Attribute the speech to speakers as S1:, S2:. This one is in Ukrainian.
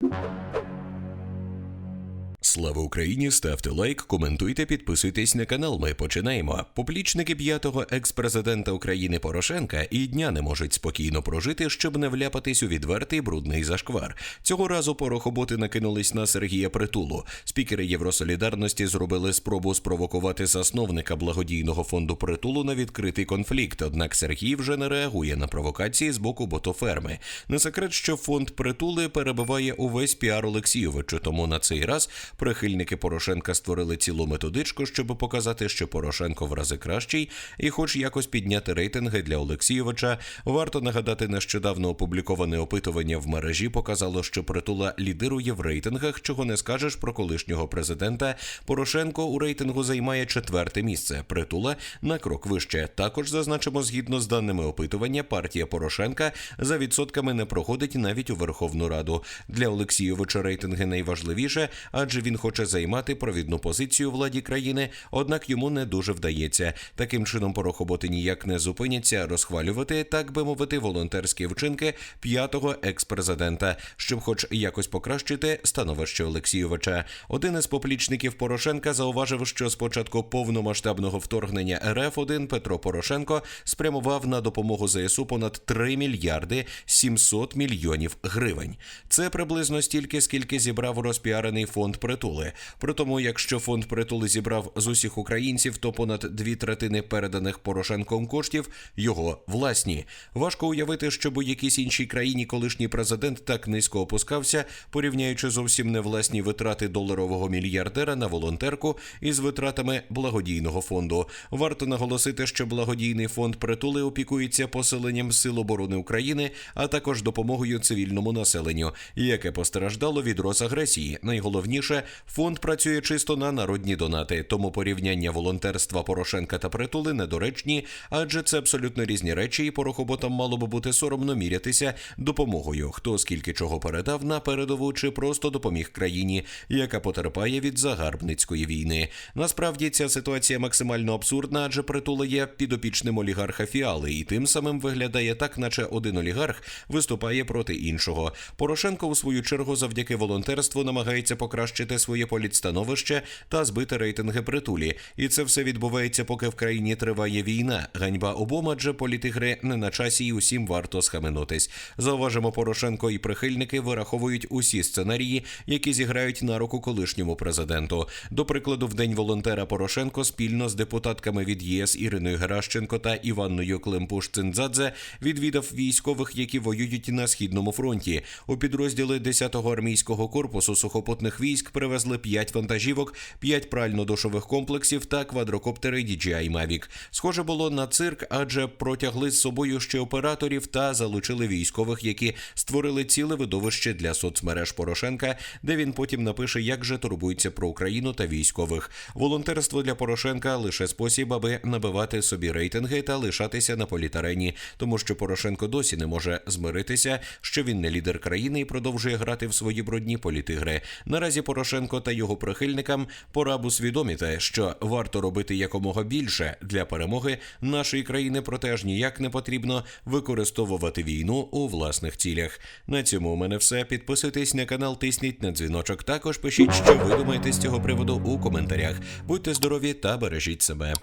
S1: you Слава Україні! Ставте лайк, коментуйте, підписуйтесь на канал. Ми починаємо. Поплічники п'ятого екс-президента України Порошенка і дня не можуть спокійно прожити, щоб не вляпатись у відвертий брудний зашквар. Цього разу порохоботи накинулись на Сергія Притулу. Спікери Євросолідарності зробили спробу спровокувати засновника благодійного фонду притулу на відкритий конфлікт. Однак Сергій вже не реагує на провокації з боку ботоферми. Не секрет, що фонд притули перебиває увесь піар Олексійовичу. Тому на цей раз прихильники Порошенка створили цілу методичку, щоб показати, що Порошенко в рази кращий, і, хоч якось підняти рейтинги для Олексійовича, варто нагадати нещодавно опубліковане опитування в мережі показало, що притула лідирує в рейтингах, чого не скажеш про колишнього президента. Порошенко у рейтингу займає четверте місце. Притула на крок вище. Також зазначимо, згідно з даними опитування, партія Порошенка за відсотками не проходить навіть у Верховну Раду. Для Олексійовича рейтинги найважливіше, адже він хоче займати провідну позицію владі країни, однак йому не дуже вдається. Таким чином, порохоботи ніяк не зупиняться розхвалювати, так би мовити, волонтерські вчинки п'ятого екс-президента, щоб, хоч якось покращити становище Олексійовича. Один із поплічників Порошенка зауважив, що з початку повномасштабного вторгнення РФ 1 Петро Порошенко спрямував на допомогу ЗСУ понад 3 мільярди 700 мільйонів гривень. Це приблизно стільки, скільки зібрав розпіарений фонд притули. При тому, якщо фонд притули зібрав з усіх українців, то понад дві третини переданих Порошенком коштів його власні. Важко уявити, щоб у якійсь іншій країні колишній президент так низько опускався, порівняючи зовсім не власні витрати доларового мільярдера на волонтерку із витратами благодійного фонду. Варто наголосити, що благодійний фонд притули опікується поселенням Сил оборони України, а також допомогою цивільному населенню, яке постраждало від розагресії. Найголовніше, фонд працює чисто на народні донати, тому порівняння волонтерства Порошенка та притули недоречні, адже це абсолютно різні речі, і порохоботам мало би бути соромно мірятися допомогою, хто скільки чого передав на передову чи просто допоміг країні, яка потерпає від загарбницької війни. Насправді ця ситуація максимально абсурдна, адже притула є підопічним олігарха Фіали, і тим самим виглядає так, наче один олігарх виступає проти іншого. Порошенко, у свою чергу, завдяки волонтерству намагається покращити своє політстановище та збити рейтинги притулі. І це все відбувається, поки в країні триває війна. Ганьба обом, адже політигри не на часі, і усім варто схаменутись. Зауважимо, Порошенко і прихильники вираховують усі сценарії, які зіграють на руку колишньому президенту. До прикладу, в день волонтера Порошенко спільно з депутатками від ЄС Іриною Геращенко та Іванною Климпуш Цинзадзе відвідав військових, які воюють на східному фронті. У підрозділи 10-го армійського корпусу сухопутних військ привезли 5 вантажівок, 5 прально-душових комплексів та квадрокоптери DJI Mavic. Схоже було на цирк, адже протягли з собою ще операторів та залучили військових, які створили ціле видовище для соцмереж Порошенка, де він потім напише, як же турбується про Україну та військових. Волонтерство для Порошенка лише спосіб, аби набивати собі рейтинги та лишатися на політарені, тому що Порошенко досі не може змиритися, що він не лідер країни і продовжує грати в свої брудні політигри. Наразі Порошенко та його прихильникам пора б усвідомити, що варто робити якомога більше для перемоги нашої країни, проте ж ніяк не потрібно використовувати війну у власних цілях. На цьому у мене все. Підписуйтесь на канал, тисніть на дзвіночок. Також пишіть, що ви думаєте з цього приводу у коментарях. Будьте здорові та бережіть себе.